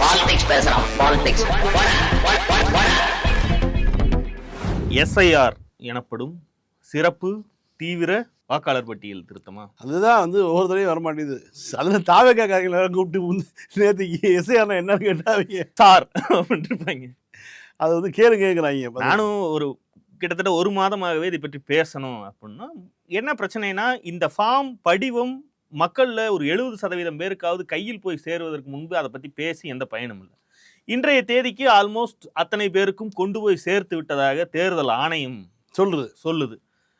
Politics பேசுறான் politics SIR எனப்படும் சிறப்பு தீவிர வாக்காளர் பட்டியல் திருத்தமா? அதுதான் வந்து ஒவ்வொரு தடவையும் வரமாட்டேங்குது அதில் தாவக்கா காரியங்களை கூப்பிட்டு வந்து நேற்றுக்கு எஸ்ஐஆர்னா என்னன்னு கேட்டாங்க சார் அப்படின்ட்டு இருப்பாங்க அது வந்து கேளு கேட்குறாங்க நானும் ஒரு கிட்டத்தட்ட ஒரு மாதமாகவே இதை பற்றி பேசணும் அப்படின்னா என்ன பிரச்சனைனா இந்த ஃபார்ம் படிவம் மக்களில் ஒரு எழுபது சதவீதம் பேருக்காவது கையில் போய் சேருவதற்கு முன்பு அதை பற்றி பேசி எந்த பயனும் இல்லை. இன்றைய தேதிக்கு ஆல்மோஸ்ட் அத்தனை பேருக்கும் கொண்டு போய் சேர்த்து விட்டதாக தேர்தல் ஆணையம் சொல்லுது சொல்லுது.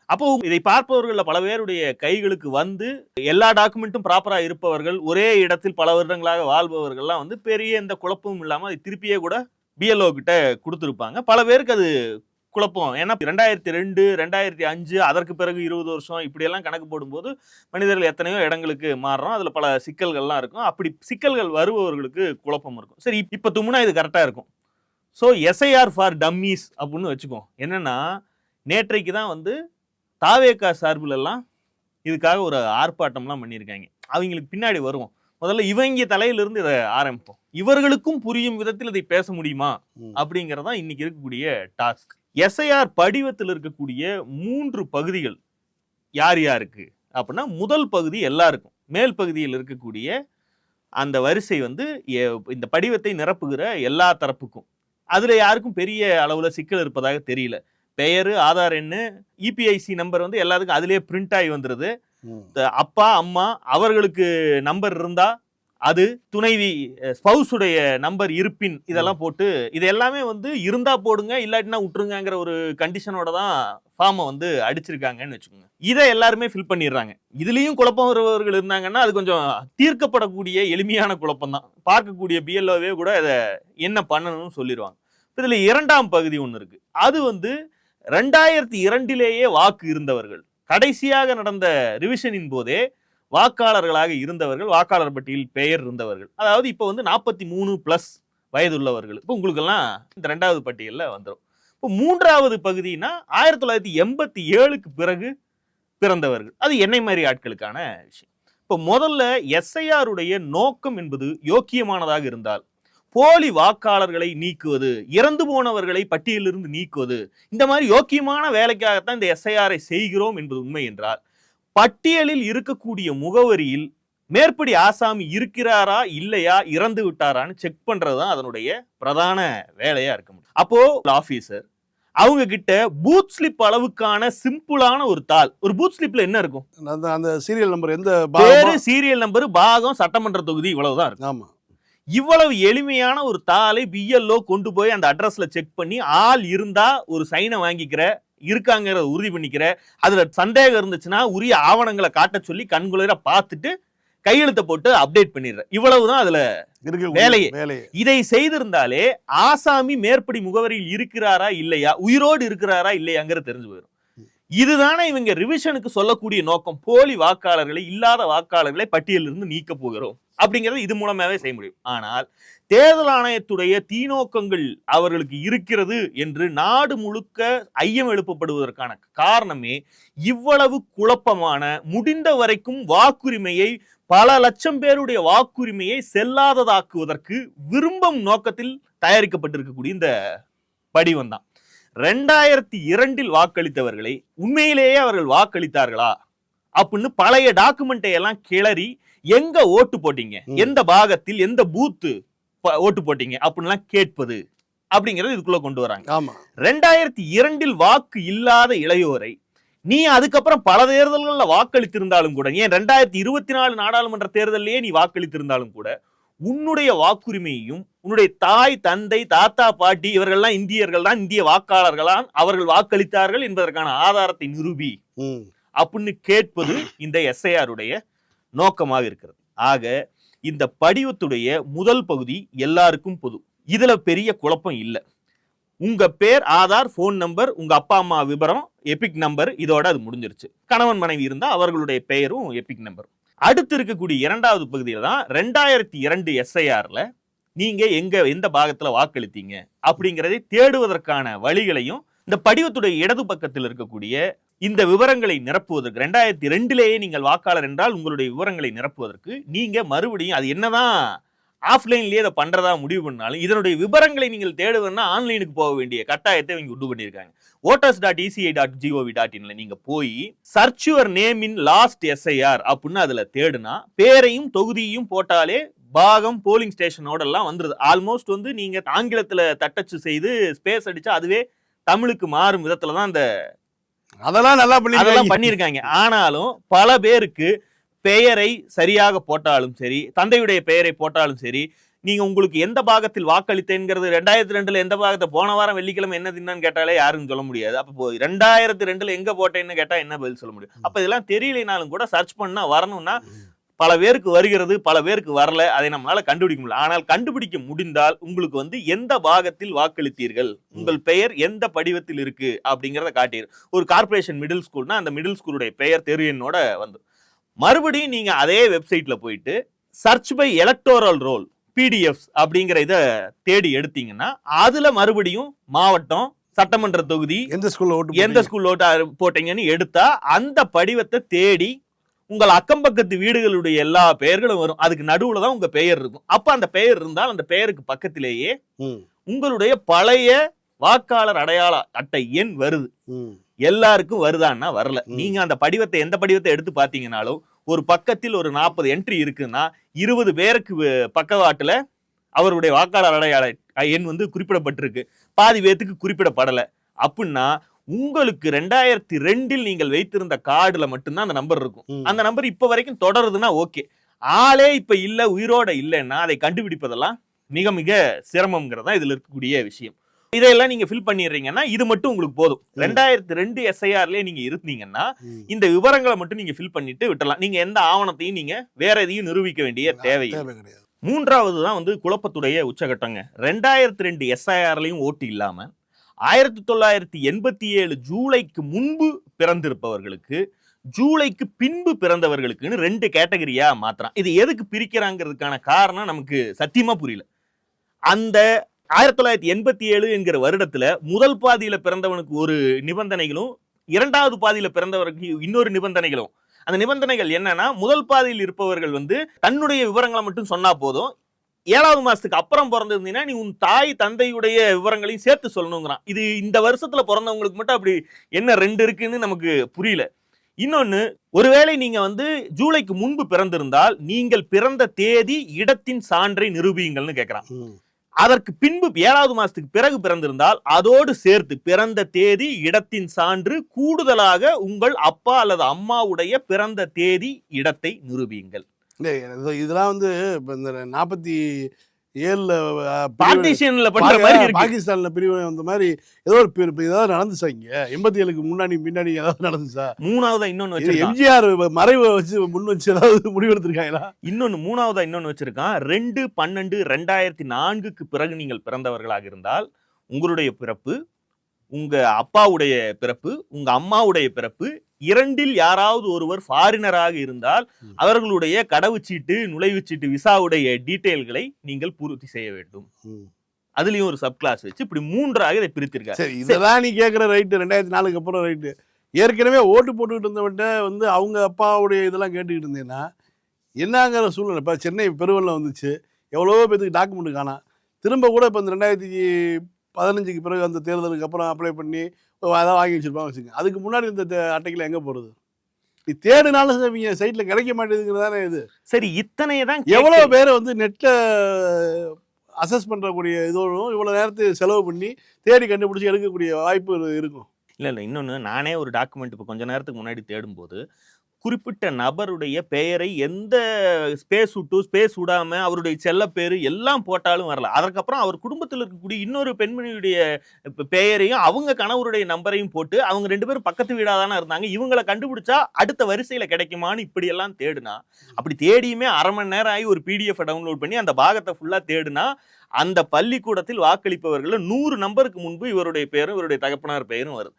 அப்போ இதை பார்ப்பவர்களில் பல பேருடைய கைகளுக்கு வந்து எல்லா டாக்குமெண்ட்டும் ப்ராப்பராக இருப்பவர்கள் ஒரே இடத்தில் பல வருடங்களாக வாழ்பவர்கள்லாம் வந்து பெரிய எந்த குழப்பமும் இல்லாமல் அதை திருப்பியே கூட பிஎல்ஓ கிட்ட கொடுத்துருப்பாங்க. பல பேருக்கு அது குழப்பம். ஏன்னா ரெண்டாயிரத்தி ரெண்டு ரெண்டாயிரத்தி அஞ்சு அதற்கு பிறகு இருபது வருஷம் இப்படியெல்லாம் கணக்கு போடும்போது மனிதர்கள் எத்தனையோ இடங்களுக்கு மாறுறோம். அதில் பல சிக்கல்கள்லாம் இருக்கும். அப்படி சிக்கல்கள் வருபவர்களுக்கு குழப்பம் இருக்கும். சரி இப்போ தும்முனா இது கரெக்டாக இருக்கும். ஸோ எஸ்ஐஆர் ஃபார் டம்மீஸ் அப்படின்னு வச்சுக்கோம் என்னன்னா நேற்றைக்கு தான் வந்து தாவேக்கா சார்பில் எல்லாம் இதுக்காக ஒரு ஆர்ப்பாட்டம்லாம் பண்ணியிருக்காங்க. அவங்களுக்கு பின்னாடி வருவோம். முதல்ல இவங்க தலையிலிருந்து இதை ஆரம்பிப்போம். இவர்களுக்கும் புரியும் விதத்தில் இதை பேச முடியுமா. அப்படிங்கிறதான் இன்னைக்கு இருக்கக்கூடிய டாஸ்க். எஸ்ஐஆர் படிவத்தில் இருக்கக்கூடிய மூன்று பகுதிகள் யார் யாருக்கு? அப்படின்னா முதல் பகுதி எல்லாருக்கும். மேல் பகுதியில் இருக்கக்கூடிய அந்த வரிசை வந்து இந்த படிவத்தை நிரப்புகிற எல்லா தரப்புக்கும். அதுல யாருக்கும் பெரிய அளவுல சிக்கல் இருப்பதாக தெரியல. பெயர் ஆதார் எண்ணு இபிஐசி நம்பர் வந்து எல்லாத்துக்கும் அதுலயே பிரிண்ட் ஆகி வந்துருது. ம். த- அப்பா அம்மா அவர்களுக்கு நம்பர் இருந்தா அது துணைவி ஸ்பவுஸுடைய நம்பர் இருப்பின் இதெல்லாம் போட்டு இது எல்லாமே வந்து இருந்தா போடுங்க இல்லாட்டினா விட்டுருங்கிற ஒரு கண்டிஷனோட தான் ஃபார்மை வந்து அடிச்சிருக்காங்கன்னு வச்சுக்கோங்க. இதை எல்லாருமே ஃபில் பண்ணிடுறாங்க. இதுலேயும் குழப்பம் வருபவர்கள் இருந்தாங்கன்னா அது கொஞ்சம் தீர்க்கப்படக்கூடிய எளிமையான குழப்பம் தான். பார்க்கக்கூடிய பிஎல்ஓவே கூட இதை என்ன பண்ணணும்னு சொல்லிடுவாங்க. இதில் இரண்டாம் பகுதி ஒன்று இருக்குது அது வந்து ரெண்டாயிரத்தி இரண்டிலேயே வாக்கு இருந்தவர்கள். கடைசியாக நடந்த ரிவிஷனின் போதே வாக்காளர்களாக இருந்தவர்கள் வாக்காளர் பட்டியல் பெயர் இருந்தவர்கள். அதாவது இப்போ வந்து நாற்பத்தி மூணு ப்ளஸ் வயதுள்ளவர்கள். இப்போ உங்களுக்கெல்லாம் இந்த ரெண்டாவது பட்டியலில் வந்துடும் இப்போ மூன்றாவது பகுதினா ஆயிரத்தி தொள்ளாயிரத்தி எண்பத்தி ஏழுக்கு பிறகு பிறந்தவர்கள். அது என்னை மாதிரி ஆட்களுக்கான விஷயம். இப்போ முதல்ல எஸ்ஐஆருடைய நோக்கம் என்பது யோக்கியமானதாக இருந்தால் போலி வாக்காளர்களை நீக்குவது இறந்து போனவர்களை பட்டியலிருந்து நீக்குவது இந்த மாதிரி யோக்கியமான வேலைக்காகத்தான் இந்த எஸ்ஐஆரை செய்கிறோம் என்பது உண்மை என்றால் பட்டியலில் இருக்கக்கூடிய முகவரியில் மேற்படி ஆசாமி இருக்கிறாரா இல்லையா இறந்து விட்டாரான்னு செக் பண்றதுதான் அதனுடைய பிரதான வேலையா இருக்க முடியும். அப்போ ஆபீசர் அவங்க கிட்ட பூத் ஸ்லிப் அளவுக்கான சிம்பிளான ஒரு தாள். ஒரு பூத் ஸ்லிப்ல என்ன இருக்கும்? அந்த அந்த சீரியல் நம்பர் எந்த பேரு சீரியல் நம்பர் பாகம் சட்டமன்ற தொகுதி இவ்வளவுதான் இருக்கும். ஆமா. இவ்வளவு எளிமையான ஒரு தாளை பிஎல்ஓ கொண்டு போய் அந்த அட்ரஸ்ல செக் பண்ணி ஆள் இருந்தா ஒரு சைனை வாங்கிக்கிற இருக்காங்கிறத உறுதி பண்ணிக்கிற அதுல சந்தேகம் இருந்துச்சுன்னா உரிய ஆவணங்களை காட்ட சொல்லி கண்குளிர பார்த்துட்டு கையெழுத்தை போட்டு அப்டேட் பண்ணிடுற இவ்வளவுதான் அதுல. வேலையே. இதை செய்திருந்தாலே ஆசாமி மேற்படி முகவரியில் இருக்கிறாரா இல்லையா உயிரோடு இருக்கிறாரா இல்லையாங்கிறது தெரிஞ்சு போயிடும். இதுதானே இவங்க ரிவிஷனுக்கு சொல்லக்கூடிய நோக்கம். போலி வாக்காளர்களை இல்லாத வாக்காளர்களை பட்டியலிருந்து நீக்க போகிறோம். அப்படிங்கறது இது மூலமாவே செய்ய முடியும். ஆனால் தேர்தல் ஆணையத்துடைய தீநோக்கங்கள் அவர்களுக்கு இருக்கிறது என்று நாடு முழுக்க ஐயம் எழுப்பப்படுவதற்கான காரணமே இவ்வளவு குழப்பமான முடிந்த வரைக்கும் வாக்குரிமையை பல லட்சம் பேருடைய வாக்குரிமையை செல்லாததாக்குவதற்கு விரும்பும் நோக்கத்தில் தயாரிக்கப்பட்டிருக்கக்கூடிய இந்த படிவம் தான். ரெண்டாயிரத்தி இரண்டில் வாக்களித்தவர்களை உண்மையிலேயே அவர்கள் வாக்களித்தார்களா? அப்படின்னு பழைய டாக்குமெண்ட்டை எல்லாம் கிளறி எங்க ஓட்டு போட்டீங்க. எந்த பாகத்தில் எந்த பூத்து ஓட்டு போட்டீங்க அப்படின்லாம் கேட்பது அப்படிங்கறது இதுக்குள்ள கொண்டு வராங்க. ஆமா. ரெண்டாயிரத்தி இரண்டில் வாக்கு இல்லாத இளையோரை நீ அதுக்கப்புறம் பல தேர்தல்கள்ல வாக்களித்திருந்தாலும் கூட ஏன் ரெண்டாயிரத்தி இருபத்தி நாலு நாடாளுமன்ற தேர்தலிலேயே நீ வாக்களித்திருந்தாலும் கூட உன்னுடைய வாக்குரிமையையும் உன்னுடைய தாய் தந்தை தாத்தா பாட்டி இவர்கள்லாம் இந்தியர்கள் தான் இந்திய வாக்காளர்களான் அவர்கள் வாக்களித்தார்கள் என்பதற்கான ஆதாரத்தை நிரூபி அப்படின்னு கேட்பது இந்த உடைய நோக்கமாக இருக்கிறது. ஆக இந்த படிவத்துடைய முதல் பகுதி எல்லாருக்கும் பொது. இதுல பெரிய குழப்பம் இல்லை. உங்க பேர் ஆதார் ஃபோன் நம்பர் உங்க அப்பா அம்மா விவரம் எபிக் நம்பர் இதோட அது முடிஞ்சிருச்சு. கணவன் மனைவி இருந்தா அவர்களுடைய பெயரும் எபிக் நம்பரும் அடுத்து இருக்கக்கூடிய இரண்டாவது பகுதியில் தான் ரெண்டாயிரத்தி இரண்டு எஸ்ஐஆர்ல நீங்க எங்க எந்த பாகத்துல வாக்களித்தீங்க? அப்படிங்கிறதை தேடுவதற்கான வழிகளையும் இந்த படிவத்துடைய இடது பக்கத்தில் இருக்கக்கூடிய இந்த விவரங்களை நிரப்புவதற்கு ரெண்டாயிரத்தி ரெண்டிலேயே நீங்கள் வாக்காளர் என்றால் உங்களுடைய விவரங்களை நிரப்புவதற்கு நீங்கள் மறுபடியும் அது என்னதான் ஆஃப்லைன்லேயே அதை பண்ணுறதா முடிவு பண்ணாலும் இதனுடைய விவரங்களை நீங்கள் தேடுவதுன்னா ஆன்லைனுக்கு போக வேண்டிய கட்டாயத்தை இவங்க உண்டு பண்ணியிருக்காங்க. Voters dot ECI dot GOV dot இன்ல நீங்கள் போய் search your name in last SIR அப்படின்னு அதில் தேடுனா பேரையும் தொகுதியையும் போட்டாலே பாகம் போலிங் ஸ்டேஷனோட எல்லாம் வந்துருது. ஆல்மோஸ்ட் வந்து நீங்கள் ஆங்கிலத்தில் தட்டச்சு செய்து ஸ்பேஸ் அடித்தா அதுவே தமிழுக்கு மாறும் விதத்தில் தான் அந்த அதெல்லாம் நல்லா பண்ணி அதெல்லாம் பண்ணியிருக்காங்க ஆனாலும் பல பேருக்கு பெயரை சரியாக போட்டாலும் சரி தந்தையுடைய பெயரை போட்டாலும் சரி நீங்க உங்களுக்கு எந்த பாகத்தில் வாக்களித்தேங்கிறது ரெண்டாயிரத்தி ரெண்டுல எந்த பாகத்தை போன வாரம் வெள்ளிக்கிழமை என்ன தின்னு கேட்டாலே யாரும் சொல்ல முடியாது. அப்போ ரெண்டாயிரத்தி ரெண்டுல எங்க போட்டேன்னு கேட்டா என்ன பதில் சொல்ல முடியும்? அப்ப இதெல்லாம் தெரியலனாலும் கூட சர்ச் பண்ணா வரணும்னா பல பேருக்கு வருகிறது பல பேருக்கு வரல. அதை நம்மளால கண்டுபிடிக்க முடியல. ஆனால் கண்டுபிடிக்க முடிந்தால் உங்களுக்கு வந்து எந்த பாகத்தில் வாக்களித்தீர்கள்? உங்கள் பெயர் எந்த படிவத்தில் இருக்கு? அப்படிங்கறத காட்டிடு ஒரு கார்ப்பரேஷன் மிடில் ஸ்கூல்னா அந்த மிடில் ஸ்கூலுடைய பெயர் தெரு எண்ணோட வந்து. மறுபடியும் நீங்க அதே வெப்சைட்ல போயிட்டு search by electoral roll PDFs அப்படிங்கிற இதை தேடி எடுத்தீங்கன்னா அதுல மறுபடியும் மாவட்டம் சட்டமன்ற தொகுதி எந்த ஸ்கூல்ல ஓட்டு எந்த ஸ்கூல் ஓட்ட போட்டீங்கன்னு எடுத்தா அந்த படிவத்தை தேடி உங்கள் அக்கம் பக்கத்து வீடுகளுடைய எல்லா பெயர்களும் வரும். அதுக்கு நடுவுல தான் உங்க பெயர் இருக்கும். அப்ப அந்த பெயர் இருந்தால் அந்த பெயருக்கு பக்கத்திலேயே உங்களுடைய பழைய வாக்காளர் அடையாள அட்டை எண் வருது. எல்லாருக்கும் வருதான்னா வரல. நீங்க அந்த படிவத்தை எந்த படிவத்தை எடுத்து பாத்தீங்கன்னாலும் ஒரு பக்கத்தில் ஒரு நாற்பது என்ட்ரி இருக்குன்னா இருபது பேருக்கு பக்கவாட்டுல அவருடைய வாக்காளர் அடையாள எண் வந்து குறிப்பிடப்பட்டிருக்கு. பாதி பேத்துக்கு குறிப்பிடப்படல. அப்படின்னா உங்களுக்கு ரெண்டாயிரத்தி ரெண்டில் நீங்கள் வைத்திருந்த கார்டுல மட்டும்தான் அந்த நம்பர் இருக்கும். அந்த நம்பர் இப்ப வரைக்கும் தொடருதுன்னா ஓகே. ஆளே இப்ப இல்ல உயிரோட இல்லைன்னா அதை கண்டுபிடிப்பதெல்லாம் மிக மிக சிரமம்ங்கிறது தான் இதுல இருக்கக்கூடிய விஷயம். இதையெல்லாம் நீங்க ஃபில் பண்ணிடுறீங்கன்னா இது மட்டும் உங்களுக்கு போதும். ரெண்டாயிரத்தி ரெண்டு எஸ்ஐஆர்லயே நீங்க இருந்தீங்கன்னா. இந்த விவரங்களை மட்டும் நீங்க ஃபில் பண்ணிட்டு விட்டுறலாம். நீங்க எந்த ஆவணத்தையும் நீங்க வேற எதையும் நிரூபிக்க வேண்டிய தேவை மூன்றாவது தான் வந்து குழப்பத்துடைய உச்சகட்டங்க. ரெண்டாயிரத்தி ரெண்டு எஸ்ஐஆர்லையும் ஓட்டு இல்லாம ஆயிரத்தி தொள்ளாயிரத்தி எண்பத்தி ஏழு ஜூலைக்கு முன்பு பிறந்திருப்பவர்களுக்கு ஜூலைக்கு பின்பு பிறந்தவர்களுக்குன்னு ரெண்டு கேட்டகரியா மாத்துறான். இது எதுக்கு பிரிக்கிறாங்கிறதுக்கான காரணம் நமக்கு சத்தியமா புரியல. அந்த ஆயிரத்தி தொள்ளாயிரத்தி எண்பத்தி ஏழு என்கிற வருடத்துல முதல் பாதியில பிறந்தவனுக்கு ஒரு நிபந்தனைகளும் இரண்டாவது பாதியில பிறந்தவருக்கு இன்னொரு நிபந்தனைகளும். அந்த நிபந்தனைகள் என்னன்னா முதல் பாதியில் இருப்பவர்கள் வந்து தன்னுடைய விவரங்களை மட்டும் சொன்னா போதும் ஏழாவது மாசத்துக்கு அப்புறம் பிறந்திருந்தீங்கன்னா நீ உன் தாய் தந்தையுடைய விவரங்களையும் சேர்த்து சொல்லணுங்கிறான். இது இந்த வருஷத்துல பிறந்தவங்களுக்கு மட்டும் அப்படி என்ன ரெண்டு இருக்குன்னு நமக்கு புரியல. இன்னொன்னு ஒருவேளை நீங்க வந்து ஜூலைக்கு முன்பு பிறந்திருந்தால் நீங்கள் பிறந்த தேதி இடத்தின் சான்றை நிரூபியுங்கள்னு கேட்கறான். அதற்கு பின்பு ஏழாவது மாசத்துக்கு பிறகு பிறந்திருந்தால் அதோடு சேர்த்து பிறந்த தேதி இடத்தின் சான்று கூடுதலாக உங்கள் அப்பா அல்லது அம்மாவுடைய பிறந்த தேதி இடத்தை நிரூபியுங்கள். இல்ல, இதெல்லாம் வந்து இப்ப இந்த நாற்பத்தி ஏழுல பார்ட்டிஷன்ல பண்ற மாதிரி பாகிஸ்தான்ல பிரிவினை வந்த மாதிரி ஏதோ ஒரு ஏதாவது நடந்துச்சா இங்க? எண்பத்தி ஏழுக்கு முன்னாடி பின்னாடி ஏதாவது நடந்துச்சா? மூணாவதா இன்னொன்னு எம்ஜிஆர் மறைவை வச்சு முன் வச்சு ஏதாவது முடிவெடுத்திருக்காங்களா இன்னொன்னு மூணாவதா இன்னொன்னு வச்சிருக்கான். ரெண்டு பன்னெண்டு ரெண்டாயிரத்தி நான்குக்கு பிறகு நீங்கள் பிறந்தவர்களாக இருந்தால் உங்களுடைய பிறப்பு உங்க அப்பாவுடைய பிறப்பு உங்க அம்மாவுடைய பிறப்பு இரண்டில் யாராவது ஒருவர் ஃபாரினராக இருந்தால். அவர்களுடைய கடவுச்சீட்டு நுழைவுச்சீட்டு விசாவுடைய டீட்டெயில்களை நீங்கள் பூர்த்தி செய்ய வேண்டும். அதுலயும் ஒரு சப் கிளாஸ் வச்சு இப்படி மூன்றாக இதை பிரித்திருக்காரு. சரி இதெல்லாம் நீ கேட்குற ரைட்டு ரெண்டாயிரத்தி நாலுக்கு அப்புறம் ரைட்டு ஏற்கனவே ஓட்டு போட்டுக்கிட்டு இருந்தவன்ட்ட வந்து அவங்க அப்பாவுடைய இதெல்லாம் கேட்டுக்கிட்டு இருந்தேன்னா என்னங்கிற சூழ்நிலை. இப்போ சென்னை பெருவெள்ளம் வந்துச்சு. எவ்வளவோ பேத்துக்கு டாக்குமெண்ட் காணாம். திரும்ப கூட இப்போ இந்த ரெண்டாயிரத்தி பதினஞ்சுக்கு பிறகு அந்த தேர்தலுக்கு அப்புறம் அப்ளை பண்ணி அதான் வாங்கி வச்சிருப்பாங்க வச்சுங்க. அதுக்கு முன்னாடி இந்த அட்டைகள் எங்கே போகிறது நீ தேடினாலும் இவங்க சைட்டில் கிடைக்க மாட்டேங்குதுங்கிறது தானே இது? சரி இத்தனையை தான் எவ்வளோ பேர் வந்து நெட்டில் அசஸ் பண்ணுறக்கூடிய இதோடும் இவ்வளோ நேரத்தை செலவு பண்ணி தேடி கண்டுபிடிச்சி எடுக்கக்கூடிய வாய்ப்பு இருக்கும். இல்ல இல்ல இன்னொன்னு நானே ஒரு டாக்குமெண்ட் இப்போ கொஞ்ச நேரத்துக்கு முன்னாடி தேடும்போது குறிப்பிட்ட நபருடைய பெயரை எந்த ஸ்பேஸ் விட்டு ஸ்பேஸ் விடாம அவருடைய செல்ல பேரு எல்லாம் போட்டாலும் வரல. அதற்கப்புறம் அவர் குடும்பத்தில் இருக்கக்கூடிய இன்னொரு பெண்மணியுடைய பெயரையும் அவங்க கணவருடைய நம்பரையும் போட்டு அவங்க ரெண்டு பேரும் பக்கத்து வீடாக தானே இருந்தாங்க. இவங்களை கண்டுபிடிச்சா அடுத்த வரிசையில கிடைக்குமான்னு இப்படி எல்லாம் தேடுனா அப்படி தேடியுமே அரை மணி நேரம் ஆகி ஒரு பிடிஎஃப் டவுன்லோட் பண்ணி அந்த பாகத்தை ஃபுல்லா தேடுனா அந்த பள்ளிக்கூடத்தில் வாக்களிப்பவர்கள் நூறு நம்பருக்கு முன்பு இவருடைய பெயரும் இவருடைய தகப்பனார் பெயரும் வருது.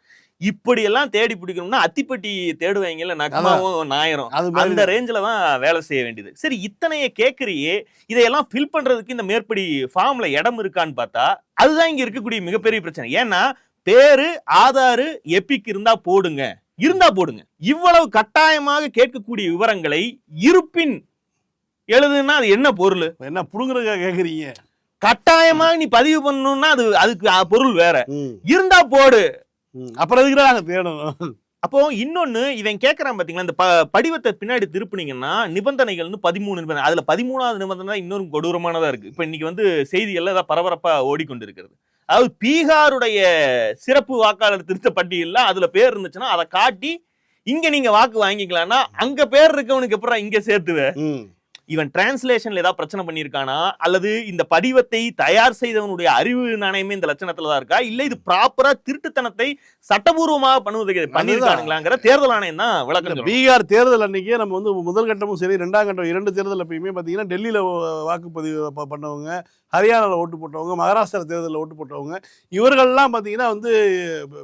இப்படியெல்லாம் தேடி பிடிக்கணும்னா அத்திப்பட்டி தேடுவாங்கல்ல நக்மாவும் நாயரும். அந்த ரேஞ்சில தான் வேலை செய்ய வேண்டியது. சரி இத்தனைய கேட்கறியே இதையெல்லாம் ஃபில் பண்றதுக்கு இந்த மேற்படி ஃபார்ம்ல இடம் இருக்கான்னு பார்த்தா அதுதான் இங்க இருக்கக்கூடிய மிகப்பெரிய பிரச்சனை. ஏன்னா பேரு ஆதாரு எப்பிக் இருந்தா போடுங்க. இருந்தா போடுங்க. இவ்வளவு கட்டாயமாக கேட்கக்கூடிய விவரங்களை இருப்பின் எழுதுன்னா அது என்ன பொருள்? என்ன புடுங்குறதுக்கா கேக்குறீங்க? கட்டாயமா நீ பதிவு பண்ணணும்னா அது அதுக்கு பொருள் வேற. இருந்தா போடு. அப்புறம் எதுக்குடா நாங்க தேடணும். அப்போ இன்னொன்னு இவன் கேக்குறான் பாத்தீங்களா இந்த படிவத்தை பின்னாடி திருப்புனீங்கன்னா நிபந்தனைகள்னு பதிமூணு நிபந்தனை அதுல பதிமூணாவது நிபந்தனை தான் இன்னொரு கொடூரமானதா இருக்கு. இப்ப இன்னைக்கு வந்து செய்திகள்ல ஏதாவது பரபரப்பா ஓடிக்கொண்டிருக்கிறது. அதாவது பீகாருடைய சிறப்பு வாக்காளர் திருத்த பட்டியல்ல அதுல பேர் இருந்துச்சுன்னா அதை காட்டி இங்க நீங்க வாக்கு வாங்கிக்கலாம்னா அங்க பேர் இருக்கவனுக்கு அப்புறம் இங்க சேர்த்துவ. ம். இவன் டிரான்ஸ்லேஷன்ல ஏதாவது பிரச்சனை பண்ணியிருக்கானா? அல்லது இந்த படிவத்தை தயார் செய்தவனுடைய அறிவு நாணயமே இந்த லட்சணத்துல தான் இருக்கா? இல்ல இது ப்ராப்பரா திருட்டுத்தனத்தை சட்டபூர்வமாக பண்ணுவதற்கு பண்ணியிருக்கானுங்களாங்கிற தேர்தல் ஆணையம் தான் விளக்கம். பீகார் தேர்தல் அன்னைக்கே நம்ம வந்து முதல் கட்டமும் சரி ரெண்டாம் கட்டம் இரண்டு தேர்தல் எப்பயுமே பார்த்தீங்கன்னா டெல்லியில் வாக்குப்பதிவு பண்ணவங்க ஹரியானாவில் ஓட்டு போட்டவங்க மகாராஷ்டிரா தேர்தலில் ஓட்டு போட்டவங்க இவர்கள்லாம் பார்த்தீங்கன்னா வந்து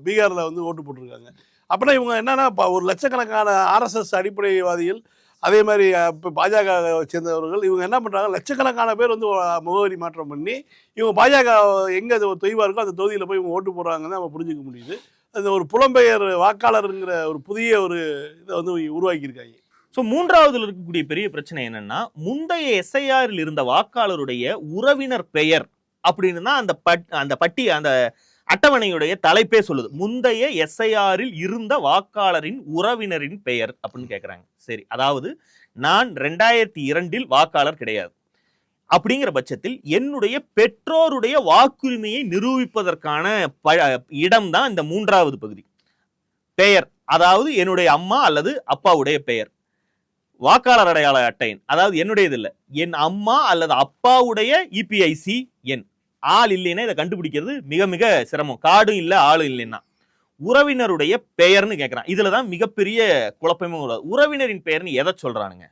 பீகாரில் வந்து ஓட்டு போட்டிருக்காங்க. அப்படின்னா இவங்க என்னன்னா ஒரு லட்சக்கணக்கான ஆர்எஸ்எஸ் அடிப்படைவாதிகள் அதே மாதிரி இப்போ பாஜக சேர்ந்தவர்கள் இவங்க என்ன பண்ணுறாங்க லட்சக்கணக்கான பேர் வந்து முகவரி மாற்றம் பண்ணி இவங்க பாஜக எங்கே தொய்வா இருக்கோ அந்த தொகுதியில் போய் இவங்க ஓட்டு போடுறாங்கன்னு நம்ம புரிஞ்சுக்க முடியுது. அந்த ஒரு புலம்பெயர் வாக்காளருங்கிற ஒரு புதிய ஒரு இதை வந்து உருவாக்கியிருக்காங்க. ஸோ மூன்றாவதுல இருக்கக்கூடிய பெரிய பிரச்சனை என்னன்னா முந்தைய எஸ்ஐஆரில் இருந்த வாக்காளருடைய உறவினர் பெயர் அப்படின்னு தான் அந்த பட் அந்த பட்டி அந்த அட்டவணையுடைய தலைப்பே சொல்லுது. முந்தைய எஸ்ஐஆரில் இருந்த வாக்காளரின் உறவினரின் பெயர் அப்படின்னு கேட்குறாங்க சரி அதாவது நான் ரெண்டாயிரத்தி இரண்டில் வாக்காளர் கிடையாது. அப்படிங்கிற பட்சத்தில் என்னுடைய பெற்றோருடைய வாக்குரிமையை நிரூபிப்பதற்கான ப இடம் தான் இந்த மூன்றாவது பகுதி. பெயர் அதாவது என்னுடைய அம்மா அல்லது அப்பாவுடைய பெயர். வாக்காளர் அடையாள அட்டை அதாவது என்னுடையது இல்லை என் அம்மா அல்லது அப்பாவுடைய இபிஐசி எண் ஆள் இல்லைன்னா இதை கண்டுபிடிக்கிறது மிக மிக சிரமம். காடும் இல்லை ஆளும் இல்லைன்னா. உறவினருடைய பெயர்னு கேட்குறான் இதில் தான் மிகப்பெரிய குழப்பமே உள்ளது உறவினரின் பெயர்னு எதை சொல்றானுங்க?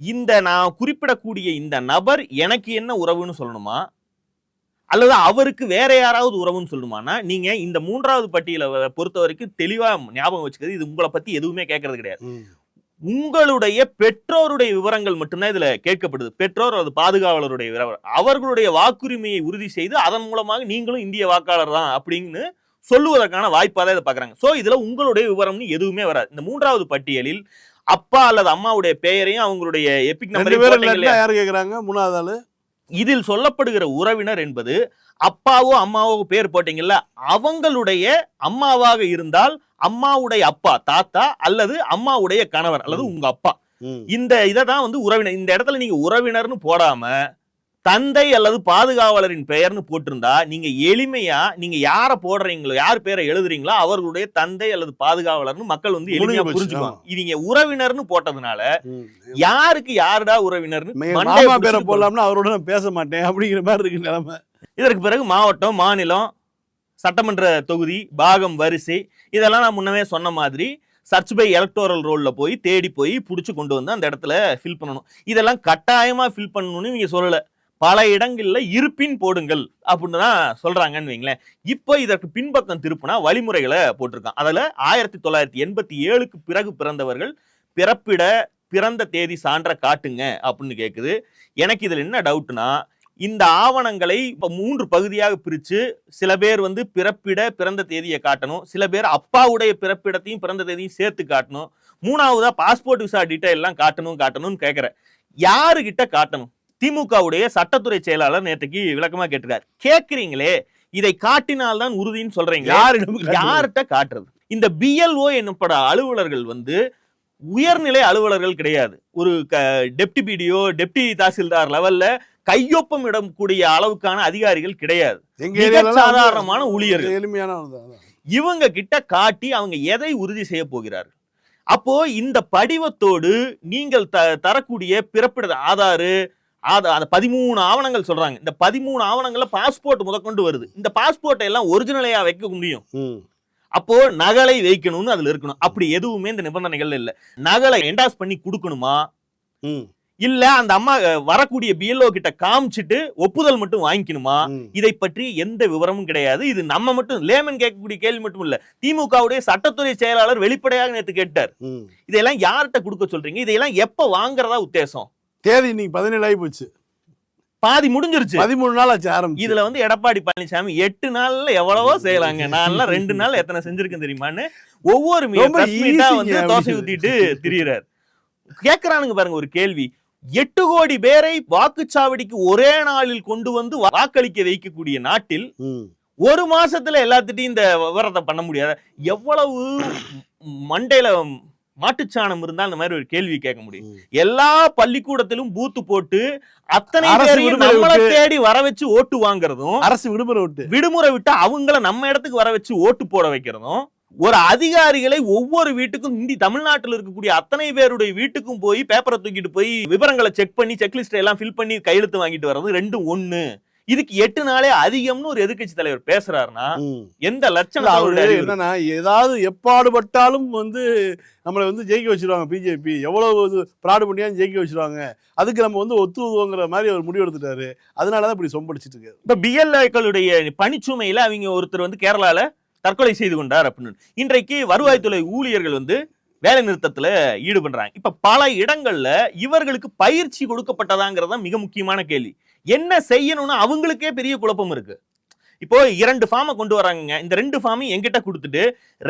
இந்த நான் குறிப்பிடக்கூடிய இந்த நபர் எனக்கு என்ன உறவுன்னு சொல்லணுமா? அல்லது அவருக்கு வேற யாராவது உறவுன்னு சொல்லணுமானா நீங்க இந்த மூன்றாவது பட்டியலை பொறுத்த வரைக்கும் தெளிவா ஞாபகம் வச்சுக்கிறது இது உங்களை பத்தி எதுவுமே கேட்கறது கிடையாது. உங்களுடைய பெற்றோருடைய விவரங்கள் மட்டும்தான் இதுல கேட்கப்படுது. பெற்றோர் அல்லது பாதுகாவலருடைய விவரம் அவர்களுடைய வாக்குரிமையை உறுதி செய்து அதன் மூலமாக நீங்களும் இந்திய வாக்காளர் தான் அப்படின்னு சொல்லுவதற்கான வாய்ப்பா தான் இதை பாக்குறாங்க சோ இதுல உங்களுடைய விவரம்னு எதுவுமே வராது. இந்த மூன்றாவது பட்டியலில் அப்பா அல்லது அம்மாவுடைய பெயரையும் அவங்களுடைய எபிக் இல்லாட்டினா யாரு கேக்குறாங்க மூணாவது ஆளு? இதில் சொல்லப்படுகிற உறவினர் என்பது அப்பாவோ அம்மாவோ பேர் போட்டீங்கல்ல அவங்களுடைய அம்மாவாக இருந்தால் அம்மாவுடைய அப்பா தாத்தா அல்லது அம்மாவுடைய கணவர் அல்லது உங்க அப்பா. இந்த இதை தான் வந்து உறவினர் இந்த இடத்துல நீங்க உறவினர்னு போடாம தந்தை அல்லது பாதுகாவலரின் பெயர்னு போட்டிருந்தா நீங்க எளிமையா நீங்க யார போடுறீங்களோ யார் பேரை எழுதுறீங்களோ அவர்களுடைய தந்தை அல்லது பாதுகாவலர்னு மக்கள் வந்து எளிமையா புரிஞ்சுக்குவாங்க. இவங்க உறவினர்னு போட்டதுனால. யாருக்கு யாருடா உறவினர்னு பேரை போடலாம்னா அவரோட நான் பேச மாட்டேன் அப்படிங்கிற மாதிரி இருக்கு நிலைமை. இதற்கு பிறகு மாவட்டம் மாநிலம் சட்டமன்ற தொகுதி பாகம் வரிசை இதெல்லாம் நான் முன்னமே சொன்ன மாதிரி சர்ச் பை எலக்டோரல் ரோல்ல போய் தேடி போய் புடிச்சு கொண்டு வந்து அந்த இடத்துல ஃபில் பண்ணணும். இதெல்லாம் கட்டாயமா ஃபில் பண்ணணும்னு இவங்க சொல்லல. பல இடங்களில் இருப்பின் போடுங்கள் அப்படின்னு தான் சொல்கிறாங்கன்னு வைங்களேன். இப்போ இதற்கு பின்பக்கம் திருப்புனா வழிமுறைகளை போட்டிருக்கான். அதில் ஆயிரத்தி தொள்ளாயிரத்தி எண்பத்தி ஏழுக்கு பிறகு பிறந்தவர்கள் பிறப்பிட பிறந்த தேதி சான்ற காட்டுங்க அப்படின்னு கேட்குது எனக்கு இதில் என்ன டவுட்னா இந்த ஆவணங்களை இப்போ மூன்று பகுதியாக பிரித்து சில பேர் வந்து பிறப்பிட பிறந்த தேதியை காட்டணும். சில பேர் அப்பாவுடைய பிறப்பிடத்தையும் பிறந்த தேதியும் சேர்த்து காட்டணும். மூணாவதாக பாஸ்போர்ட் விசா டீட்டெயில் எல்லாம் காட்டணும் காட்டணும்னு கேட்குறேன் யாருக்கிட்ட காட்டணும்? திமுகவுடைய சட்டத்துறை செயலாளர் நேற்றுக்கு விளக்கமா கேட்டிருக்காரு கேக்குறீங்களே இதை காட்டினால்தான் உறுதின்னு சொல்றீங்க யாரிடம்? யார்கிட்ட காட்டுறது இந்த பிஎல்ஓ என்னப்பட அலுவலர்கள் வந்து உயர்நிலை அலுவலர்கள் கிடையாது ஒரு டெப்டி பிடிஓ டெப்டி தாசில்தார் லெவல்ல கையொப்பம் இடக்கூடிய அளவுக்கான அதிகாரிகள் கிடையாது சாதாரணமான ஊழியர்கள். எளிமையானவங்க தான். இவங்க கிட்ட காட்டி அவங்க எதை உறுதி செய்ய போகிறார்கள் அப்போ இந்த படிவத்தோடு நீங்கள் த தரக்கூடிய பிறப்பிட ஆதாரு ஆதா அந்த பதிமூணு ஆவணங்கள் சொல்றாங்க. இந்த பதிமூணு ஆவணங்கள்ல பாஸ்போர்ட் முதற்கொண்டு வருது. இந்த பாஸ்போர்ட்டை எல்லாம் ஒரிஜினலையா வைக்க முடியும். அப்போ நகலை வைக்கணும்னு அதுல இருக்கணும். அப்படி எதுவுமே இந்த நிபந்தனைகள் இல்ல. நகலை என்டாஸ் பண்ணி கொடுக்கணுமா. இல்ல அந்த அம்மா வரக்கூடிய பிஎல்ஓ கிட்ட காமிச்சிட்டு ஒப்புதல் மட்டும் வாங்கிக்கணுமா. இதை பற்றி எந்த விவரமும் கிடையாது. இது நம்ம மட்டும் லேமன் கேட்கக்கூடிய கேள்வி மட்டும் இல்ல. திமுகவுடைய சட்டத்துறை செயலாளர் வெளிப்படையாக நேத்து கேட்டார். ம். இதெல்லாம் யார்கிட்ட கொடுக்க சொல்றீங்க? இதெல்லாம் எப்ப வாங்குறதா உத்தேசம்? தேதி இன்னைக்கு பதினேழு ஆகி போச்சு. பாதி முடிஞ்சிருச்சு. பதிமூணு நாள் ஆச்சு ஆரம்பிச்சு. இதுல வந்து எடப்பாடி பழனிசாமி எட்டு நாள்ல எவ்வளவோ செய்யலாங்க. நான்லாம் ரெண்டு நாள் எத்தனை செஞ்சிருக்கேன் தெரியுமான்னு ஒவ்வொரு வந்து. தோசை ஊத்திட்டு திரியிறாரு. கேக்குறானுங்க பாருங்க ஒரு கேள்வி. எட்டு கோடி பேரை வாக்குச்சாவடிக்கு ஒரே நாளில் கொண்டு வந்து வாக்களிக்க வைக்கக்கூடிய நாட்டில். ஒரு மாசத்துல எல்லாத்திட்டையும் இந்த விவரத்தை பண்ண முடியாத? எவ்வளவு மண்டையில மாட்டுச்சாணம் இருந்தா அந்த மாதிரி ஒரு கேள்வி கேட்க முடியும். எல்லா பள்ளிக்கூடத்திலும் பூத்து போட்டு அத்தனை பேரையும் நம்மள தேடி வர வச்சு ஓட்டு வாங்குறதும் அரசு விடுமுறை விட்டு. விடுமுறை விட்டு அவங்கள நம்ம இடத்துக்கு வர வச்சு ஓட்டு போட வைக்கிறதும் ஒரு அதிகாரிகளை ஒவ்வொரு வீட்டுக்கும் இந்தி தமிழ்நாட்டில் இருக்கக்கூடிய அத்தனை பேருடைய வீட்டுக்கும் போய் பேப்பரை தூக்கிட்டு போய் விவரங்களை செக் பண்ணி செக்லிஸ்ட் எல்லாம் ஃபில் பண்ணி கையெழுத்து வாங்கிட்டு வர்றது ரெண்டும் ஒண்ணு. இதுக்கு எட்டு நாளே அதிகம்னு ஒரு எதிர்க்கட்சி தலைவர் பேசுறாருன்னா. எந்த லட்சணம் அவரு அவருடைய இருக்கு? என்னன்னா ஏதாவது எப்பாடுபட்டாலும் வந்து நம்மளை வந்து ஜெயிக்க வச்சிருவாங்க பிஜேபி. எவ்வளவு பிராடு பண்ணியாலும் ஜெயிக்க வச்சிருவாங்க. அதுக்கு நம்ம வந்து ஒத்துவோங்கிற மாதிரி அவர் முடிவு எடுத்துட்டாரு. அதனாலதான் இப்படி சொம்படிச்சிட்டு இருக்காரு. இப்ப பிஎல்ஏக்களுடைய பணிச்சுமையில அவங்க ஒருத்தர் வந்து கேரளால தற்கொலை செய்து கொண்டார் அப்படின்னு. இன்றைக்கு வருவாய்த்துறை ஊழியர்கள் வந்து வேலை நிறுத்தத்துல ஈடுபடுறாங்க. இப்ப பல இடங்கள்ல இவர்களுக்கு பயிற்சி கொடுக்கப்பட்டதாங்கிறது மிக முக்கியமான கேள்வி. என்ன செய்யணும்னு அவங்களுக்கே பெரிய குழப்பம் இருக்கு. இப்போ இரண்டு ஃபார்மை கொண்டு வராங்க இந்த ரெண்டு ஃபார்மையும் எங்கிட்ட கொடுத்துட்டு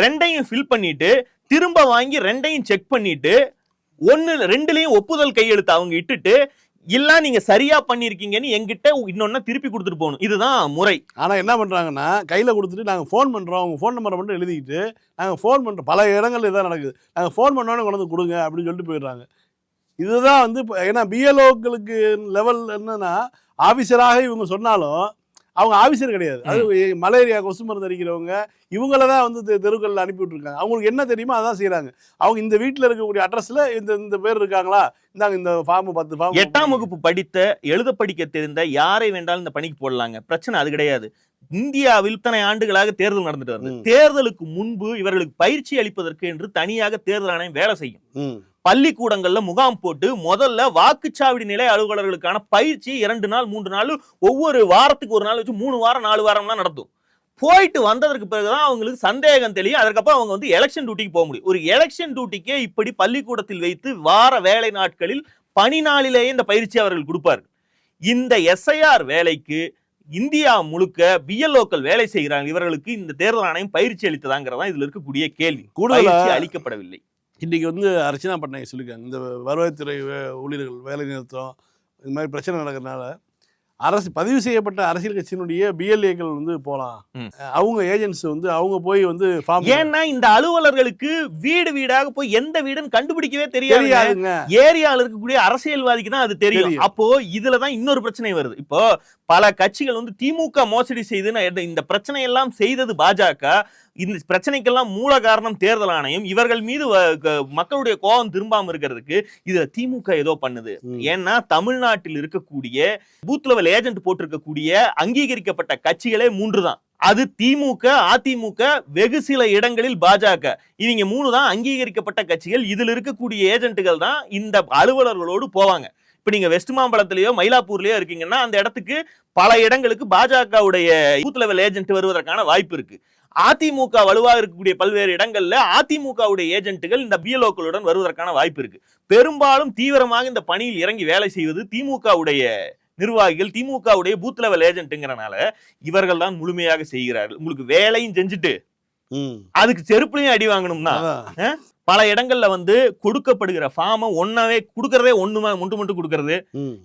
ரெண்டையும் ஃபில் பண்ணிட்டு திரும்ப வாங்கி ரெண்டையும் செக் பண்ணிட்டு ஒன்னு ரெண்டுலையும் ஒப்புதல் கையெழுத்து அவங்க இட்டுட்டு இல்லை நீங்க சரியா பண்ணிருக்கீங்கன்னு எங்கிட்ட இன்னொன்னு திருப்பி கொடுத்துட்டு போகணும். இதுதான் முறை. ஆனா என்ன பண்றாங்கன்னா கையில கொடுத்துட்டு நாங்க ஃபோன் பண்றோம். அவங்க ஃபோன் நம்பரை மட்டும் எழுதிக்கிட்டு நாங்க ஃபோன் பண்றோம் பல இடங்கள்ல இதான் நடக்குது. நாங்க ஃபோன் பண்ணோன்னு கொண்டு கொடுங்க அப்படின்னு சொல்லிட்டு போயிடுறாங்க. இதுதான் வந்து ஏன்னா பிஎல்ஓக்களுக்கு லெவல் என்னன்னா ஆஃபீஸராக இவங்க சொன்னாலும் அவங்க ஆபீசர் கிடையாது. அது மலேரியா கொசு மருந்து அடிக்கிறவங்க இவங்கள தான் வந்து தெருக்கள்ல அனுப்பி விட்டுருக்காங்க அவங்களுக்கு என்ன தெரியுமோ அதான் செய்றாங்க. அவங்க இந்த வீட்டில் இருக்கக்கூடிய அட்ரஸ்ல இந்த இந்த பேர் இருக்காங்களா? இந்தாங்க இந்த ஃபார்ம் பத்து ஃபார்ம் எட்டாம் வகுப்பு படித்த எழுத படிக்க தெரிந்த யாரை வேண்டாலும் இந்த பணிக்கு போடலாங்க. பிரச்சனை அது கிடையாது. இந்தியாவில் இத்தனை ஆண்டுகளாக தேர்தல் நடந்துட்டு வருது. தேர்தலுக்கு முன்பு இவர்களுக்கு பயிற்சி அளிப்பதற்கு என்று தனியாக தேர்தல் ஆணையம் வேலை செய்யும். பள்ளிக்கூடங்கள்ல முகாம் போட்டு முதல்ல வாக்குச்சாவடி நிலை அலுவலர்களுக்கான பயிற்சி இரண்டு நாள் மூன்று நாள் ஒவ்வொரு வாரத்துக்கு ஒரு நாள் வச்சு மூணு வாரம் நாலு வாரம்லாம் நடத்தும். போயிட்டு வந்ததற்கு பிறகுதான் அவங்களுக்கு சந்தேகம் தெரியும் அதுக்கப்புறம் அவங்க வந்து எலெக்ஷன் டியூட்டிக்கு போக முடியும். ஒரு எலெக்ஷன் டியூட்டிக்கே இப்படி பள்ளிக்கூடத்தில் வைத்து வார வேலை நாட்களில் பணி நாளிலேயே இந்த பயிற்சி அவர்கள் கொடுப்பார்கள். இந்த எஸ்ஐஆர் வேலைக்கு இந்தியா முழுக்க பிஎல்ஓக்கள் வேலை செய்கிறாங்க. இவர்களுக்கு இந்த தேர்தல் ஆணையம் பயிற்சி அளித்ததாங்கிறதா இதுல இருக்கக்கூடிய கேள்வி. கூடுதலா பயிற்சி அளிக்கப்படவில்லை. இன்னைக்கு வந்து அர்ச்சனா பட்நாயக் சொல்லியிருக்காங்க இந்த வருவாய்த்துறை ஊழியர்கள் வேலை நிறுத்தம் இது மாதிரி பிரச்சனை நடக்கிறதுனால அரசு பதிவு செய்யப்பட்ட அரசியல் கட்சியினுடைய பிஎல்ஏக்கள் வந்து போகலாம் ம். அவங்க ஏஜென்ட்ஸ் வந்து அவங்க போய் வந்து ஏன்னா இந்த அலுவலர்களுக்கு வீடு வீடாக போய் எந்த வீடுன்னு கண்டுபிடிக்கவே தெரியாது ஏரியால இருக்கக்கூடிய அரசியல்வாதிக்கு தான் அது தெரியும். அப்போ இதுலதான் இன்னொரு பிரச்சனை வருது. இப்போ பல கட்சிகள் வந்து திமுக மோசடி செய்துன்னு இந்த பிரச்சனை எல்லாம் செய்தது பாஜக. இந்த பிரச்சனைக்கெல்லாம் மூல காரணம் தேர்தல் ஆணையம். இவர்கள் மீது மக்களுடைய கோபம் திரும்பாம இருக்கிறதுக்கு இதுல திமுக ஏதோ பண்ணுது. ஏன்னா தமிழ்நாட்டில் இருக்கக்கூடிய பூத் லெவல் ஏஜென்ட் போட்டிருக்கக்கூடிய அங்கீகரிக்கப்பட்ட கட்சிகளே மூன்று தான். அது திமுக அதிமுக வெகு சில இடங்களில் பாஜக. இவங்க மூணு தான் அங்கீகரிக்கப்பட்ட கட்சிகள். இதுல இருக்கக்கூடிய ஏஜென்ட்டுகள் தான் இந்த அலுவலர்களோடு போவாங்க. இப்ப நீங்க வெஸ்ட் மாம்பலத்திலயோ மயிலாப்பூர்லயோ இருக்கீங்கன்னா அந்த இடத்துக்கு பல இடங்களுக்கு பாஜகவுடைய பூத் லெவல் ஏஜென்ட் வருவதற்கான வாய்ப்பு இருக்கு. அதிமுக வலுவாக இருக்கக்கூடிய பல்வேறு இடங்கள்ல அதிமுகவுடைய ஏஜென்ட்டுகள் இந்த பிஎல்ஓக்களுடன் வருவதற்கான வாய்ப்பு இருக்கு பெரும்பாலும் தீவிரமாக இந்த பணியில் இறங்கி வேலை செய்வது திமுகவுடைய நிர்வாகிகள் திமுகவுடைய பூத் லெவல் ஏஜென்ட்டுங்கிறனால இவர்கள் தான் முழுமையாக செய்கிறார்கள் உங்களுக்கு வேலையும் செஞ்சுட்டு. அதுக்கு செருப்புலையும் அடி வாங்கணும்னா. பல இடங்கள்ல வந்து கொடுக்கப்படுகிற ஃபார்மை ஒன்னாவே கொடுக்கறதே ஒண்ணுமா முண்டு மட்டும் கொடுக்கறது.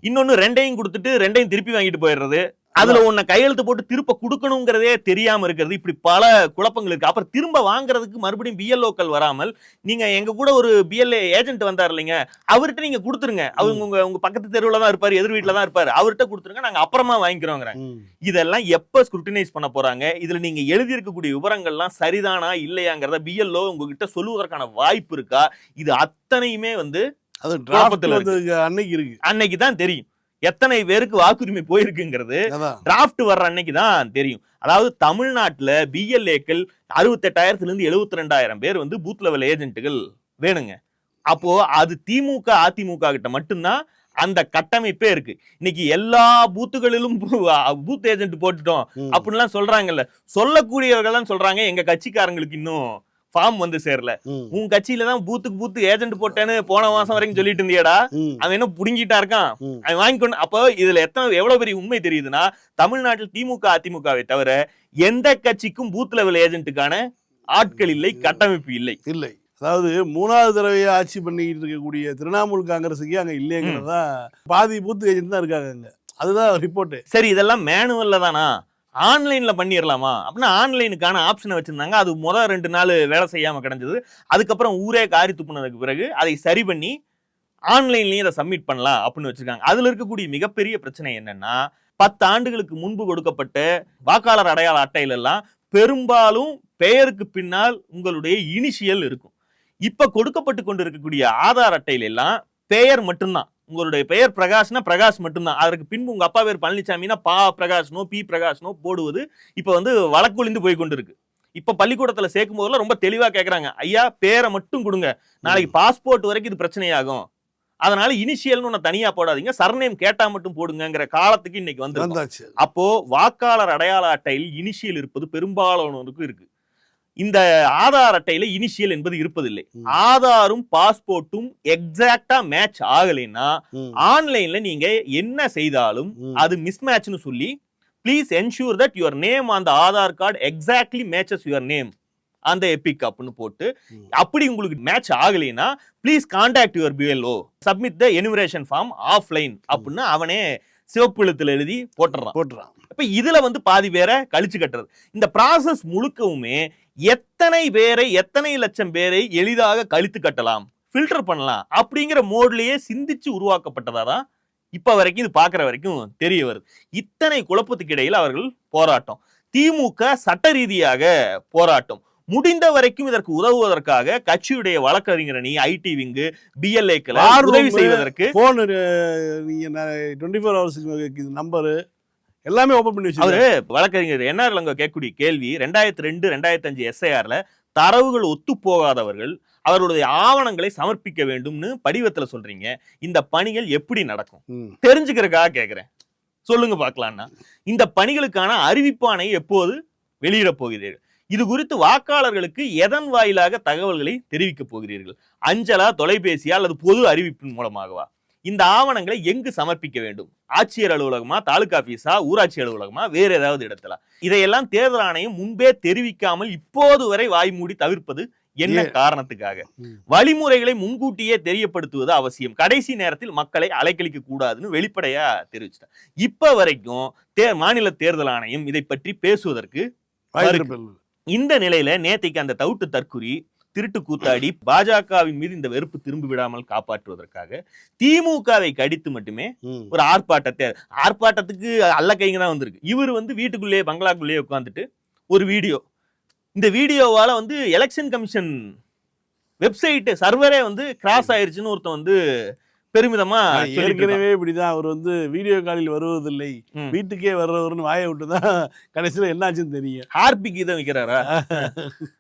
இன்னொன்னு ரெண்டையும் கொடுத்துட்டு ரெண்டையும் திருப்பி வாங்கிட்டு போயிடுறது அதுல ஒன்ன கையெழுத்து போட்டு திருப்ப கொடுக்கணுங்கிறதே தெரியாம இருக்கிறது. இப்படி பல குழப்பங்கள் இருக்கு. அப்புறம் திரும்ப வாங்குறதுக்கு மறுபடியும் பிஎல்ஓக்கள் வராமல் நீங்க எங்க கூட ஒரு பிஎல்ஏ ஏஜென்ட் வந்தார் இல்லைங்க அவர்கிட்ட நீங்க கொடுத்துருங்க. அவங்க உங்க உங்க பக்கத்து தெருவுல தான் இருப்பாரு எதிர் வீட்டுல தான் இருப்பாரு. அவர்கிட்ட கொடுத்துருங்க நாங்க அப்புறமா வாங்கிக்கிறோங்கிறாங்க ம். இதெல்லாம் எப்ப ஸ்க்ரூட்டினைஸ் பண்ண போறாங்க? இதுல நீங்க எழுதி இருக்கக்கூடிய விவரங்கள்லாம் சரிதானா இல்லையாங்கிறத பிஎல்ஓ உங்ககிட்ட சொல்லுவதற்கான வாய்ப்பு இருக்கா? இது அத்தனையுமே வந்து அது அன்னைக்கு இருக்கு. அன்னைக்கு தான் தெரியும். எத்தனை பேருக்கு வாக்குரிமை போயிருக்குங்கிறது டிராஃப்ட் வர்ற அன்னைக்கு தான் தெரியும். அதாவது தமிழ்நாட்டுல பிஎல்ஏக்கள் அறுபத்தெட்டாயிரத்துல இருந்து எழுபத்தி ரெண்டாயிரம் பேர் வந்து பூத் லெவல் ஏஜென்ட்டுகள் வேணுங்க. அப்போ அது திமுக அதிமுக கிட்ட மட்டும்தான் அந்த கட்டமைப்பே இருக்கு. இன்னைக்கு எல்லா பூத்துகளிலும் பூத் ஏஜென்ட் போட்டுட்டோம். அப்படின்லாம் சொல்றாங்கல்ல. சொல்லக்கூடியவர்கள் தான் சொல்றாங்க எங்க கட்சிக்காரங்களுக்கு இன்னும் ஃபார்ம் வந்து சேரல. உன் கட்சியில தான் பூத்துக்கு பூத்து ஏஜென்ட் போட்டேன்னு போன மாசம் வரைக்கும் சொல்லிட்டு இருந்தியடா. அவன் என்ன புடுங்கிட்டா இருக்கான். அவன் வாங்கிக்கொண்டு அப்போ இதுல எத்தனை எவ்வளவு பெரிய உண்மை தெரியுதுன்னா தமிழ்நாட்டில் திமுக அதிமுகவை தவிர எந்த கட்சிக்கும் பூத் லெவல் ஏஜென்ட்டுக்கான ஆட்கள் இல்லை கட்டமைப்பு இல்லை. இல்லை. அதாவது மூணாவது தடவையா ஆட்சி பண்ணிக்கிட்டு இருக்கக்கூடிய திரிணாமுல் காங்கிரஸுக்கே அங்க இல்லைங்கிறது பாதி பூத்து ஏஜென்ட் தான் இருக்காங்க அங்க. அதுதான் ரிப்போர்ட்டு சரி இதெல்லாம் மேனுவல்ல தானா? ஆன்லைனில் பண்ணிடலாமா அப்படின்னா ஆன்லைனுக்கான ஆப்ஷனை வச்சுருந்தாங்க. அது முதல் ரெண்டு நாள் வேலை செய்யாமல் கிடஞ்சது. அதுக்கப்புறம் ஊரே காரி துப்புனதுக்கு பிறகு அதை சரி பண்ணி ஆன்லைன்லேயும் இதை சப்மிட் பண்ணலாம் அப்படின்னு வச்சுருக்காங்க. அதில் இருக்கக்கூடிய மிகப்பெரிய பிரச்சனை என்னென்னா பத்து ஆண்டுகளுக்கு முன்பு கொடுக்கப்பட்ட வாக்காளர் அடையாள அட்டையிலெல்லாம் பெரும்பாலும் பெயருக்கு பின்னால் உங்களுடைய இனிஷியல் இருக்கும். இப்போ கொடுக்கப்பட்டு கொண்டு இருக்கக்கூடிய ஆதார் அட்டையிலெல்லாம் பெயர் மட்டும்தான். உங்களுடைய பெயர் பிரகாஷ்னா பிரகாஷ் மட்டும்தான். அதற்கு பின்பு உங்க அப்பா பேர் பழனிசாமினா பா பிரகாஷ்னோ பி பிரகாஷ்னோ போடுவது இப்ப வந்து வழக்கொழிந்து போய் கொண்டு இருக்கு இப்ப பள்ளிக்கூடத்துல சேர்க்கும் போதெல்லாம் ரொம்ப தெளிவா கேக்குறாங்க. ஐயா பேரை மட்டும் கொடுங்க. நாளைக்கு பாஸ்போர்ட் வரைக்கும் இது பிரச்சனையாகும். அதனால இனிஷியல்னு ஒன்று தனியா போடாதீங்க. சர்நேம் கேட்டா மட்டும் போடுங்கங்கிற காலத்துக்கு இன்னைக்கு வந்து அப்போ வாக்காளர் அடையாள அட்டையில் இனிஷியல் இருப்பது பெரும்பாலானோருக்கு இருக்கு. இந்த ஆதார் அட்டையில இனிஷியல் என்பது இருப்பதில்லை. ஆதாரும் பாஸ்போர்ட்டும் எக்ஸாக்டா மேட்ச் ஆகலைன்னா. ஆன்லைன்ல நீங்க என்ன செய்தாலும். அது மிஸ்மேட்ச்னு சொல்லி please ensure that your name on the Aadhaar card exactly matches your name அந்த எபிக் அப்படின்னு போட்டு. அப்படி உங்களுக்கு மேட்ச் ஆகலைன்னா please contact your BLO submit the enumeration form offline அப்படின்னு அவனே சிவப்பு எழுத்துல எழுதி போட்டுறான் போட்டுறான் அப்ப இதுல வந்து பாதி பேரை கழிச்சு கட்டுறது. இந்த ப்ராசஸ் முழுக்கவுமே எத்தனை பேரை எத்தனை லட்சம் பேரை எளிதாக கழித்து கட்டலாம் ஃபில்டர் பண்ணலாம் அப்படிங்கிற மோட்லயே சிந்திச்சு உருவாக்கப்பட்டதா தான் இப்ப வரைக்கும் இது பார்க்குற வரைக்கும் தெரிய வருது. இத்தனை குழப்பத்துக்கு இடையில் அவர்கள் போராட்டம். திமுக சட்ட ரீதியாக போராட்டம். முடிந்த வரைக்கும் இதற்கு உதவுவதற்காக கட்சியுடைய வழக்கறிஞர் அணி ஐடி விங்கு பிஎல்ஏக்களை உதவி செய்வதற்கு போன் நீங்க டுவெண்ட்டி ஃபோர் ஹவர்ஸுக்கு நம்பரு. எல்லாமே ஓபன் பண்ணி அவரு வச்சிருக்காரு வழக்கறிஞர் என்ஆர் லங்க கேட்கக்கூடிய கேள்வி ரெண்டாயிரத்தி ரெண்டு ரெண்டாயிரத்தி அஞ்சு எஸ்ஐஆர்ல தரவுகள் ஒத்து போகாதவர்கள் அவர்களுடைய ஆவணங்களை சமர்ப்பிக்க வேண்டும்னு படிவத்துல சொல்றீங்க. இந்த பணிகள் எப்படி நடக்கும். தெரிஞ்சுக்கிறதுக்காக கேக்குறேன். சொல்லுங்க பார்க்கலாம்னா. இந்த பணிகளுக்கான அறிவிப்பானை எப்போது வெளியிட போகிறீர்கள்? இது குறித்து வாக்காளர்களுக்கு எதன் வாயிலாக தகவல்களை தெரிவிக்க போகிறீர்கள்? அஞ்சலா தொலைபேசியா அல்லது பொது அறிவிப்பின் மூலமாகவா? இந்த ஆவணங்களை எங்கு சமர்ப்பிக்க வேண்டும்? ஆட்சியர் அலுவலகமா தாலுகா ஆபீஸா ஊராட்சி அலுவலகமா வேற ஏதாவது இடத்துல? இதையெல்லாம் தேர்தல் ஆணையம் முன்பே தெரிவிக்காமல் இப்போது வரை வாய்மூடி தவிர்ப்பது என்ன? காரணத்துக்காக. வழிமுறைகளை முன்கூட்டியே தெரியப்படுத்துவது அவசியம். கடைசி நேரத்தில் மக்களை அலைக்கழிக்க கூடாதுன்னு வெளிப்படையா தெரிவிச்சிட்டார் இப்ப வரைக்கும் தே மாநில தேர்தல் ஆணையம் இதை பற்றி பேசுவதற்கு இந்த நிலையில நேத்தைக்கு அந்த தவுட்டு தற்குறி திருட்டு கூத்தாடி பாஜகவின் மீது இந்த வெறுப்பு திரும்பி விடாமல் காப்பாற்றுவதற்காக திமுகவை கடித்து மட்டுமே. ஒரு ஆர்ப்பாட்டத்தை ஆர்ப்பாட்டத்துக்கு அல்ல கைங்க தான் வந்திருக்கு இவர் வந்து வீட்டுக்குள்ளேயே பங்களாக்குள்ளேயே உட்காந்துட்டு ஒரு வீடியோ இந்த வீடியோவால வந்து எலெக்ஷன் கமிஷன் வெப்சைட் சர்வரே வந்து கிராஸ் ஆயிருச்சுன்னு ஒருத்தன் வந்து பெருமிதமா. ஏற்கனவே இப்படிதான் அவர் வந்து வீடியோ காலில் வருவதில்லை. வீட்டுக்கே வர்றவர்னு வாயை விட்டு தான் கடைசியில் என்னாச்சுன்னு தெரியும் ஹார்பிக் கீதம் வைக்கிறாரா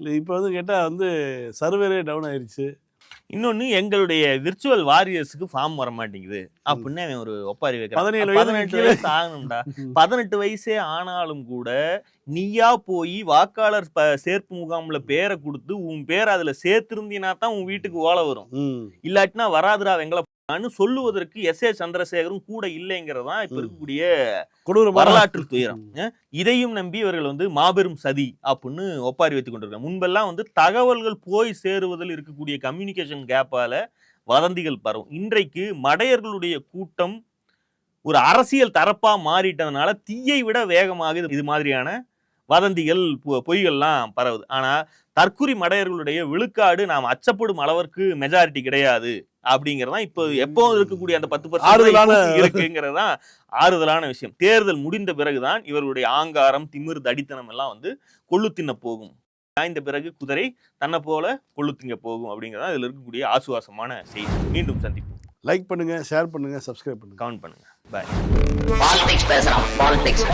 இல்லை இப்போ வந்து கேட்டால் வந்து சர்வரே டவுன் ஆயிருச்சு. இன்னொன்னு எங்களுடைய விர்ச்சுவல் வாரியர்ஸுக்கு ஃபார்ம் வர மாட்டேங்குது அப்படின்னு அவன் ஒரு ஒப்பாரி வைக்கிறான். பதினெட்டு. வயசு ஆகணும்டா. பதினெட்டு வயசே ஆனாலும் கூட நீயா போய் வாக்காளர் சேர்ப்பு முகாம்ல பேரை கொடுத்து உன் பேரை அதுல சேர்த்திருந்தீனா தான் உன் வீட்டுக்கு ஓலை வரும். இல்லாட்டினா வராதுடா வெங்கல சொல்லுவதற்கு எஸ் ஏ சந்திரசேகரும் கூட இல்லைங்கிறதான் இப்ப ம். இருக்கக்கூடிய கொடூரமான வரலாற்று துயரம். இதையும் நம்பி இவர்கள் வந்து மாபெரும் சதி அப்படின்னு ஒப்பாரி வைத்துக் கொண்டிருக்காங்க. முன்பெல்லாம் வந்து தகவல்கள் போய் சேருவதில் இருக்கக்கூடிய கம்யூனிகேஷன் கேப்பால வதந்திகள் பரவும். இன்றைக்கு மடையர்களுடைய கூட்டம் ஒரு அரசியல் தரப்பா மாறிட்டதுனால தீயை விட வேகமாக இது- மாதிரியான வதந்திகள் பொய்கள்லாம் பரவுது. ஆனா தற்குறி மடையர்களுடைய விழுக்காடு நாம் அச்சப்படும் அளவிற்கு மெஜாரிட்டி கிடையாது. அப்படிங்கறதான் இப்போ எப்போதும் இருக்கக்கூடிய அந்த பத்து ஆறுதலான- பர்சன்ட் இருக்குங்கிறதான் ஆறுதலான விஷயம். தேர்தல் முடிந்த பிறகுதான் இவர்களுடைய ஆங்காரம் திமிரு தடித்தனம் எல்லாம் வந்து கொள்ளு தின்ன போகும். சாய்ந்த பிறகு குதிரை தன்னை போல கொள்ளு திங்க போகும் அப்படிங்கறதான் இதுல இருக்கக்கூடிய ஆசுவாசமான செய்தி. மீண்டும் சந்திப்போம். லைக் பண்ணுங்க ஷேர் பண்ணுங்க சப்ஸ்கிரைப் பண்ணுங்க. கவுண்ட் பண்ணுங்க. பாய் பாலிடிக்ஸ் பேசுறான். பாலிடிக்ஸ்